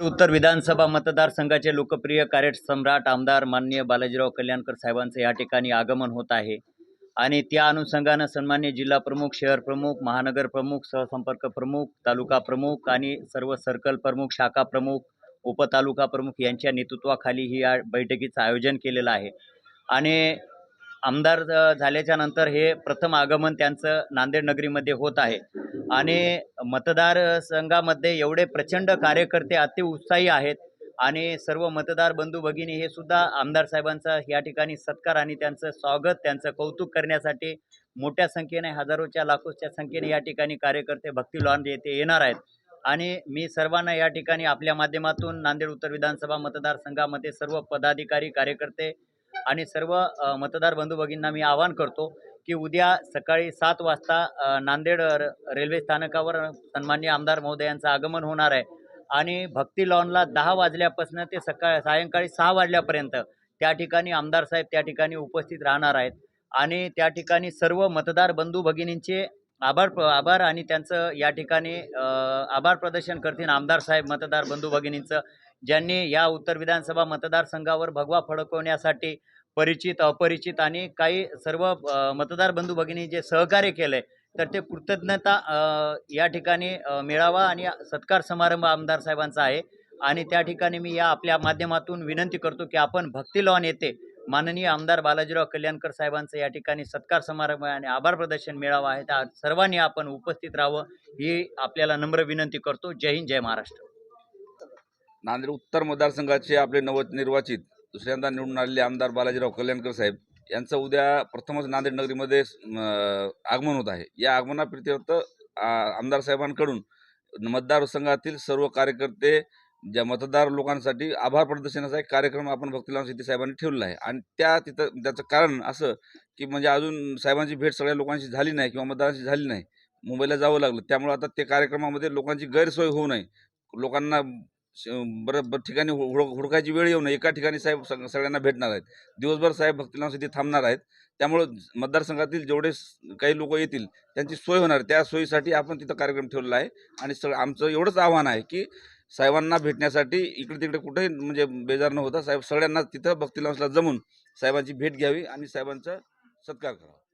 उत्तर विधानसभा मतदारसंघाचे लोकप्रिय कार्यसम्राट आमदार माननीय बालाजीराव कल्याणकर साहेबांचं या ठिकाणी आगमन होत आहे. आणि त्या अनुषंगानं सन्मान्य जिल्हा प्रमुख शहर प्रमुख महानगर प्रमुख सहसंपर्क प्रमुख तालुका प्रमुख आणि सर्व सर्कल प्रमुख शाखा प्रमुख उपतालुका प्रमुख यांच्या नेतृत्वाखाली ही या बैठकीचं आयोजन केलेलं आहे. आणि आमदार झाल्याच्यानंतर हे प्रथम आगमन त्यांचं नांदेड नगरीमध्ये होत आहे. आणि मतदार संघामध्ये एवढे प्रचंड कार्यकर्ते अति उत्साही आहेत आणि सर्व मतदार बंधू भगिनी हे सुद्धा आमदार साहेबांचा या ठिकाणी सत्कार आणि त्यांचं स्वागत त्यांचं कौतुक करण्यासाठी मोठ्या संख्येने हजारोच्या लाखोच्या संख्येने या ठिकाणी कार्यकर्ते भक्ती लॉन येथे येणार आहेत. आणि मी सर्वांना या ठिकाणी आपल्या माध्यमातून नांदेड उत्तर विधानसभा मतदारसंघामध्ये सर्व पदाधिकारी कार्यकर्ते आणि सर्व मतदार बंधू भगिनींना मी आवाहन करतो की उद्या सकाळी सात वाजता नांदेड र- रेल्वे स्थानकावर सन्मान्य आमदार महोदयांचं आगमन होणार आहे. आणि भक्ती लॉनला दहा वाजल्यापासून ते सकाळ सायंकाळी सहा वाजल्यापर्यंत त्या ठिकाणी आमदार साहेब त्या ठिकाणी उपस्थित राहणार आहेत. आणि त्या ठिकाणी सर्व मतदार बंधू भगिनींचे आभार प- आभार आणि त्यांचं या ठिकाणी आभार प्रदर्शन करतील आमदार साहेब मतदार बंधू भगिनींचं ज्यांनी या उत्तर विधानसभा मतदारसंघावर भगवा फडकवण्यासाठी परिचित अपरिचित आणि काही सर्व मतदार बंधू भगिनी जे सहकार्य केलं आहे तर ते कृतज्ञता या ठिकाणी मिळावा आणि सत्कार समारंभ आमदार साहेबांचा आहे. आणि त्या ठिकाणी मी या आपल्या माध्यमातून विनंती करतो की आपण भक्ती लॉन येथे माननीय आमदार बालाजीराव कल्याणकर साहेबांचं या ठिकाणी सत्कार समारंभ आणि आभार प्रदर्शन मिळावा आहे. त्या सर्वांनी आपण उपस्थित राहावं ही आपल्याला नम्र विनंती करतो. जय हिंद जय महाराष्ट्र. नांदेड उत्तर मतदारसंघाचे आपले नवनिर्वाचित दुसऱ्यांदा निवडून आलेले आमदार बालाजीराव कल्याणकर साहेब यांचं उद्या प्रथमच नांदेड नगरीमध्ये आगमन होत आहे. या आगमनाप्रित्यर्थ आमदार साहेबांकडून मतदारसंघातील सर्व कार्यकर्ते ज्या मतदार लोकांसाठी आभार प्रदर्शनाचा एक कार्यक्रम आपण भक्तीलाम सिद्धी साहेबांनी ठेवलेला आहे. आणि त्या तिथं त्याचं कारण असं की म्हणजे अजून साहेबांची भेट सगळ्या लोकांशी झाली नाही किंवा मतदारांशी झाली नाही. मुंबईला जावं लागलं. त्यामुळे आता ते कार्यक्रमामध्ये लोकांची गैरसोय होऊ नये. लोकांना बरं बरं ठिकाणी हुड हुडकायची वेळ येऊ नये. एका ठिकाणी साहेब सग- सगळ्यांना भेटणार आहेत. दिवसभर साहेब भक्तीनाथ सिद्धी थांबणार आहेत. त्यामुळं मतदारसंघातील जेवढे स- काही लोक येतील त्यांची सोय होणार. त्या सोयीसाठी आपण तिथं कार्यक्रम ठेवलेला आहे. आणि सगळं आमचं एवढंच आव्हान आहे की साहेबांना भेटण्यासाठी इकडे तिकडे कुठेही म्हणजे बेजार न होता साहेब सगळ्यांना तिथं भक्तीलासला जमून साहेबांची भेट घ्यावी आणि साहेबांचा सत्कार करावा.